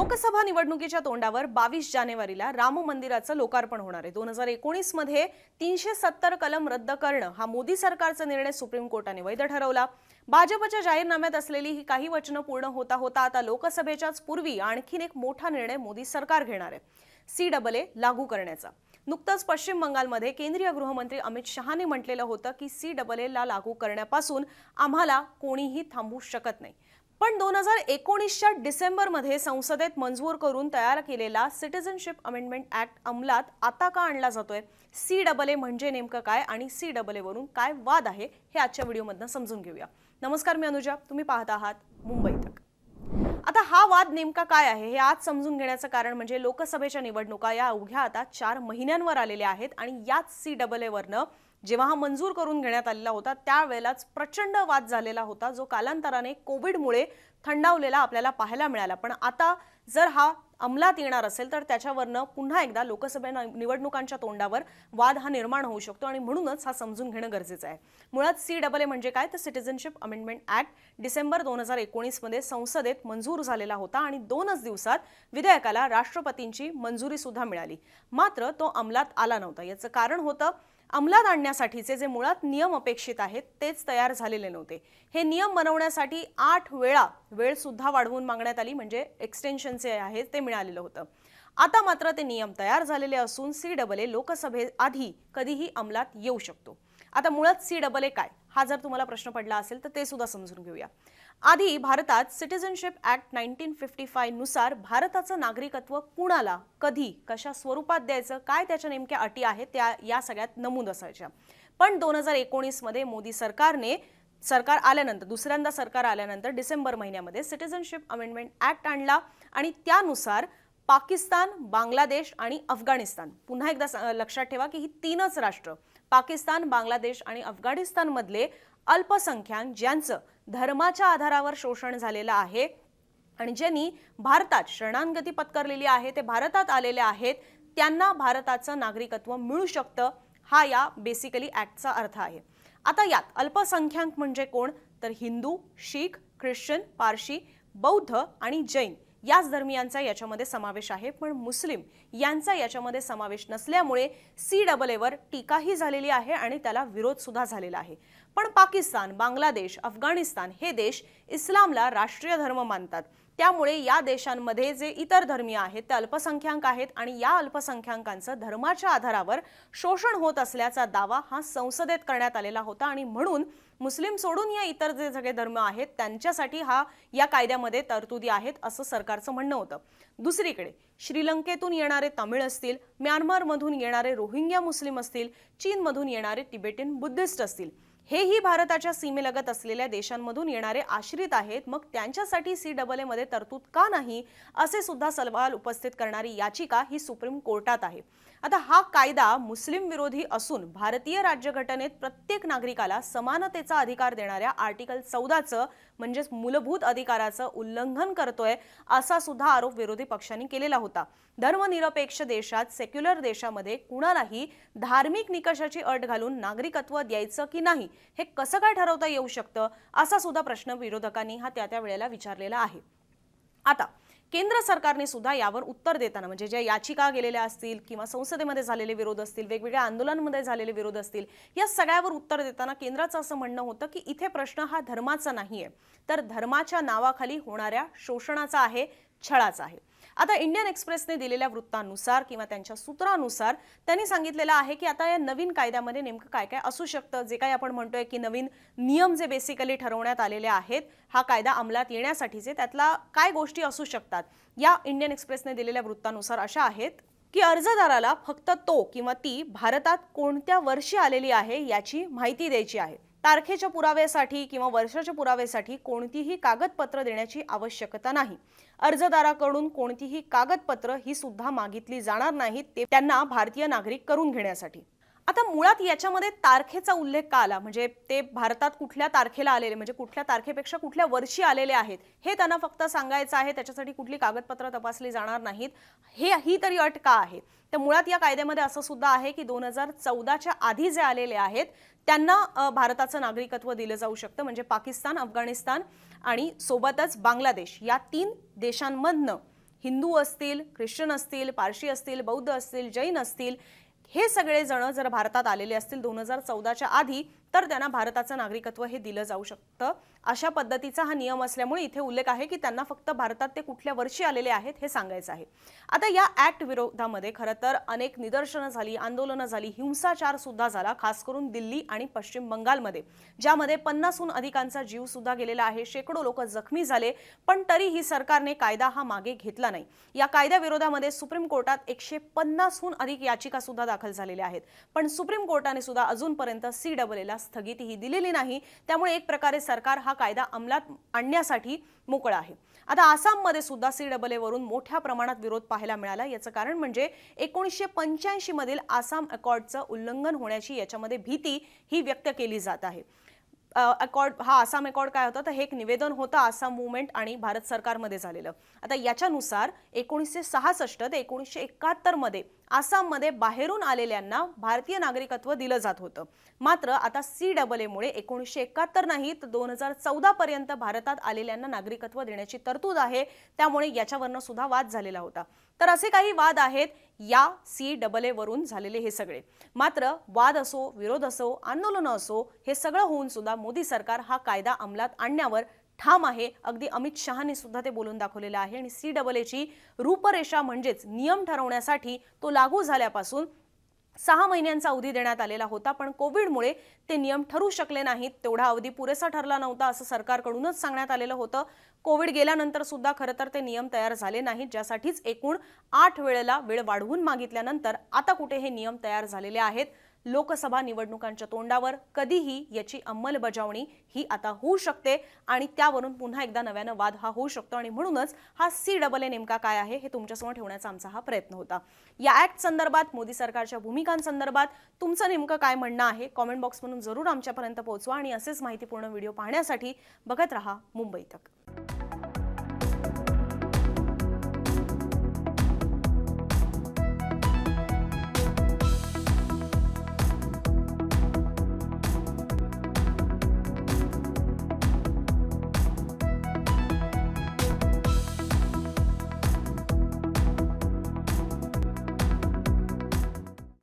लोकसभा निवडणुकीच्या तोंडावर बावीस जानेवारीला राम मंदिराचं लोकार्पण होणार आहे. दोन हजार एकोणीसमध्ये तीनशे सत्तर कलम रद्द करणं हा मोदी सरकारचा निर्णय सुप्रीम कोर्टाने वैध ठरवला. भाजपच्या जाहीरनाम्यात असलेली ही काही वचनं पूर्ण होता होता आता लोकसभेच्याच पूर्वी आणखीन एक मोठा निर्णय मोदी सरकार घेणार आहे. सी डबल ए लागू करण्याचा. नुकतंच पश्चिम बंगालमध्ये केंद्रीय गृहमंत्री अमित शहाने म्हटलेलं होतं की सी डबल ए ला लागू करण्यापासून आम्हाला कोणीही थांबू शकत नाही. पण दोन हजार एकोणीसच्या डिसेंबरमध्ये संसदेत मंजूर करून तयार केलेला सिटिझनशिप अमेंडमेंट ॲक्ट अंमलात आता का आणला जातोय? सी डबल ए म्हणजे नेमकं काय आणि सी डबल एवरून काय वाद आहे हे आजच्या व्हिडिओमधनं समजून घेऊया. नमस्कार मी अनुजा. तुम्ही पाहत आहात मुंबई तक. आता हा वाद नेमका काय आहे हे आज समजून घेण्याचं कारण म्हणजे लोकसभेच्या निवडणुका या अवघ्या आता चार महिन्यांवर आलेल्या आहेत आणि याच सी डबल एवरनं जेव्हा हा मंजूर करून घेण्यात आलेला होता त्यावेळेलाच प्रचंड वाद झालेला होता जो कालांतराने कोविडमुळे थंडावलेला आपल्याला पाहायला मिळाला. पण आता जर हा अंमलात येणार असेल तर त्याच्यावरनं पुन्हा एकदा लोकसभे निवडणुकांच्या तोंडावर वाद हा निर्माण होऊ शकतो आणि म्हणूनच हा समजून घेणं गरजेचं आहे. मुळात सी डबल ए म्हणजे काय? तर सिटिझनशिप अमेंडमेंट ऍक्ट डिसेंबर दोन हजार एकोणीसमध्ये संसदेत मंजूर झालेला होता आणि दोनच दिवसात विधेयकाला राष्ट्रपतींची मंजुरी सुद्धा मिळाली. मात्र तो अंमलात आला नव्हता. याचं कारण होतं अंमलात आणण्यासाठीचे जे मुळात नियम अपेक्षित आहेत तेच तयार झालेले नव्हते. हे नियम बनवण्यासाठी आठ वेळा वेळ सुद्धा वाढवून मागण्यात आली म्हणजे एक्सटेन्शनचे आहे ते मिळालेलं होतं. आता मात्र ते नियम तयार झालेले असून सी डबल ए लोकसभेआधी कधीही अंमलात येऊ शकतो. आता मुळात सी डबल ए काय? हा जर तुम्हाला प्रश्न पडला असेल तर ते सुद्धा समजून घेऊया. आधी भारतात सिटिझनशिप ऍक्ट नाईन्टीन फिफ्टी फायनुसार भारताचं नागरिकत्व कुणाला कधी कशा स्वरूपात द्यायचं काय त्याच्या नेमक्या अटी आहेत त्या या सगळ्यात नमूद असायच्या. पण दोन हजार एकोणीसमध्ये मोदी सरकारने सरकार आल्यानंतर दुसऱ्यांदा सरकार आल्यानंतर डिसेंबर महिन्यामध्ये सिटिझनशिप अमेंडमेंट ऍक्ट आणला आणि त्यानुसार पाकिस्तान बांगलादेश आणि अफगाणिस्तान पुन्हा एकदा स- लक्षात ठेवा की ही तीनच राष्ट्र पाकिस्तान बांगलादेश आणि अफगाणिस्तानमधले अल्पसंख्याक ज्यांचं धर्माच्या आधारावर शोषण झालेलं आहे. आणि ज्यांनी भारतात शरणांगती पत्करलेली आहे ते भारतात आलेले आहेत त्यांना भारताचं नागरिकत्व मिळू शकतं हा या बेसिकली ॲक्टचा अर्थ आहे. आता यात अल्पसंख्याक म्हणजे कोण? तर हिंदू शीख ख्रिश्चन पारशी बौद्ध आणि जैन. याच धर्मियांचा याच्यामध्ये समावेश आहे. पण मुस्लिम यांचा याच्यामध्ये समावेश नसल्यामुळे सी डबल एवर टीकाही झालेली आहे आणि त्याला विरोध सुद्धा झालेला आहे. पण पाकिस्तान बांगलादेश अफगाणिस्तान हे देश इस्लामला राष्ट्रीय धर्म मानतात. त्यामुळे या देशांमध्ये जे इतर धर्मीय आहेत ते अल्पसंख्याक आहेत आणि या अल्पसंख्याकांचं धर्माच्या आधारावर शोषण होत असल्याचा दावा हा संसदेत करण्यात आलेला होता आणि म्हणून मुस्लिम सोडून या इतर जे सगळे धर्म आहेत त्यांच्यासाठी हा या कायद्यामध्ये तरतुदी आहेत असं सरकारचं म्हणणं होतं. दुसरीकडे श्रीलंकेतून येणारे तमिळ असतील म्यानमारमधून येणारे रोहिंग्या मुस्लिम असतील चीनमधून येणारे टिबेटियन बुद्धिस्ट असतील हेही भारताच्या सीमेलगत असलेल्या देशांमधून येणारे आश्रित आहेत. मग त्यांच्यासाठी सी डबल एमध्ये तरतूद का नाही? असे सुद्धा सवाल उपस्थित करणारी याचिका ही सुप्रीम कोर्टात आहे. आता हा कायदा मुस्लिम विरोधी असून भारतीय राज्यघटनेत प्रत्येक नागरिकाला समानतेचा अधिकार देणाऱ्या आर्टिकल चौदाचं म्हणजेच मूलभूत अधिकाराचं उल्लंघन करतोय असा सुद्धा आरोप विरोधी पक्षांनी केलेला होता. धर्मनिरपेक्ष देशात सेक्युलर देशामध्ये कुणालाही धार्मिक निकषाची अट घालून नागरिकत्व द्यायचं की नाही हे कसं काय ठरवता येऊ शकतं? असा सुद्धा प्रश्न विरोधकांनी हा त्या त्या वेळेला विचारलेला आहे. आता केंद्र सरकारने सुद्धा यावर उत्तर देताना म्हणजे ज्या याचिका गेलेल्या असतील किंवा संसदेमध्ये झालेले विरोध असतील वेगवेगळ्या आंदोलनांमध्ये झालेले विरोध असतील या सगळ्यावर उत्तर देताना केंद्राचं असं म्हणणं होतं की इथे प्रश्न हा धर्माचा नाहीये. तर धर्माच्या नावाखाली होणाऱ्या शोषणाचा आहे छळाचा आहे. आता इंडियन एक्सप्रेसने दिलेल्या वृत्तानुसार किंवा त्यांच्या सूत्रानुसार त्यांनी सांगितलेलं आहे की आता या नवीन कायद्यामध्ये नेमकं काय काय असू शकतं. जे काही आपण म्हणतोय की नवीन नियम जे बेसिकली ठरवण्यात आलेले आहेत हा कायदा अंमलात येण्यासाठीचे त्यातला काय गोष्टी असू शकतात? या इंडियन एक्सप्रेसने दिलेल्या वृत्तानुसार अशा आहेत की अर्जदाराला फक्त तो किंवा ती भारतात कोणत्या वर्षी आलेली आहे याची माहिती द्यायची आहे. तारखेच्या पुराव्यासाठी किंवा वर्षाच्या पुराव्यासाठी कोणतीही कागदपत्र देण्याची आवश्यकता नाही. अर्जदाराकडून कोणतीही कागदपत्र ही सुद्धा मागितली जाणार नाहीत ते त्यांना भारतीय नागरिक करून घेण्यासाठी. आता मुळात याच्यामध्ये तारखेचा उल्लेख का आला? म्हणजे ते भारतात कुठल्या तारखेला आलेले? म्हणजे कुठल्या तारखेपेक्षा कुठल्या वर्षी आलेले आहेत? हे त्यांना फक्त सांगायचं आहे त्याच्यासाठी कुठली कागदपत्र तपासली जाणार नाहीत. हे ही तरी अट का आहे? तर मुळात या कायद्यामध्ये असं सुद्धा आहे की दोन हजार चौदाच्या आधी जे आलेले आहेत त्यांना भारताचं नागरिकत्व दिलं जाऊ शकतं. म्हणजे पाकिस्तान अफगाणिस्तान आणि सोबतच बांगलादेश या तीन देशांमधनं हिंदू असतील ख्रिश्चन असतील पारशी असतील बौद्ध असतील जैन असतील हे सगळेजण जर भारतात आलेले असतील दोन हजार चौदाच्या आधी तर त्यांना भारताचं नागरिकत्व हे दिलं जाऊ शकतं. अशा पद्धतीचा हा नियम असल्यामुळे इथे उल्लेख आहे की त्यांना फक्त भारतात ते कुठल्या वर्षी आलेले आहेत हे सांगायचं आहे. आता या ऍक्ट विरोधामध्ये खरं तर अनेक निदर्शनं झाली आंदोलनं झाली हिंसाचार सुद्धा झाला खास करून दिल्ली आणि पश्चिम बंगालमध्ये ज्यामध्ये पन्नासहून अधिकांचा जीव सुद्धा गेलेला आहे. शेकडो लोक जखमी झाले पण तरीही सरकारने कायदा हा मागे घेतला नाही. या कायद्याविरोधामध्ये सुप्रीम कोर्टात एकशे पन्नासहून अधिक याचिका सुद्धा दाखल झालेल्या आहेत. पण सुप्रीम कोर्टाने सुद्धा अजूनपर्यंत सी डबल एला स्थगितीही दिलेली नाही. त्यामुळे एक प्रकारे सरकार हा कायदा अंमलात आणण्यासाठी मोकळा आहे. आता आसाममध्ये सुद्धा सी डबल वरून मोठ्या प्रमाणात विरोध पाहायला मिळाला. याचं कारण म्हणजे एकोणीसशे पंच्याऐंशी मधील आसाम अकॉर्डचं उल्लंघन होण्याची याच्यामध्ये भीती ही व्यक्त केली जात आहे. अकॉर्ड हा आसाम अकॉर्ड काय होतं? तर हे एक निवेदन होतं आसाम मुवमेंट आणि भारत सरकारमध्ये झालेलं. आता याच्यानुसार एकोणीसशे सहासष्ट ते एकोणीसशे एकाहत्तरमध्ये आसाममध्ये बाहेरून आलेल्यांना भारतीय नागरिकत्व दिलं जात होतं. मात्र आता सी डबल एमुळे एकोणीसशे एकाहत्तर नाही तर दोन हजार चौदा पर्यंत भारतात आलेल्यांना नागरिकत्व देण्याची तरतूद आहे. त्यामुळे याच्यावरनं सुद्धा वाद झालेला होता. तर असे काही वाद आहेत या सी डबल ए वरून झालेले हे सगळे. मात्र वाद असो विरोध असो आंदोलनं असो हे सगळं होऊन सुद्धा मोदी सरकार हा कायदा अंमलात आणण्यावर ठाम आहे. अगदी अमित शहाने सुद्धा ते बोलून दाखवलेलं आहे. आणि सी डबल एची रूपरेषा म्हणजेच नियम ठरवण्यासाठी तो लागू झाल्यापासून सहा महिन्यांचा अवधी देण्यात आलेला होता. पण कोविडमुळे ते नियम ठरू शकले नाहीत. तेवढा अवधी पुरेसा ठरला नव्हता असं सरकारकडूनच सांगण्यात आलेलं होतं. कोविड गेल्यानंतर सुद्धा खरं तर ते नियम तयार झाले नाहीत. ज्यासाठीच एकूण आठ वेळेला वेळ वाढवून मागितल्यानंतर आता कुठे हे नियम तयार झालेले आहेत? लोकसभा निवडणुकांच्या तोंडावर कधीही याची अंमलबजावणी ही आता होऊ शकते आणि त्यावरून पुन्हा एकदा नव्यानं वाद हा होऊ शकतो आणि म्हणूनच हा सी डबल ए नेमका काय आहे हे तुमच्यासमोर ठेवण्याचा आमचा हा प्रयत्न होता. या ऍक्ट संदर्भात मोदी सरकारच्या भूमिकांसंदर्भात तुमचं नेमकं काय म्हणणं आहे? कॉमेंट बॉक्समधून जरूर आमच्यापर्यंत पोहोचवा आणि असेच माहितीपूर्ण व्हिडिओ पाहण्यासाठी बघत रहा मुंबई तक.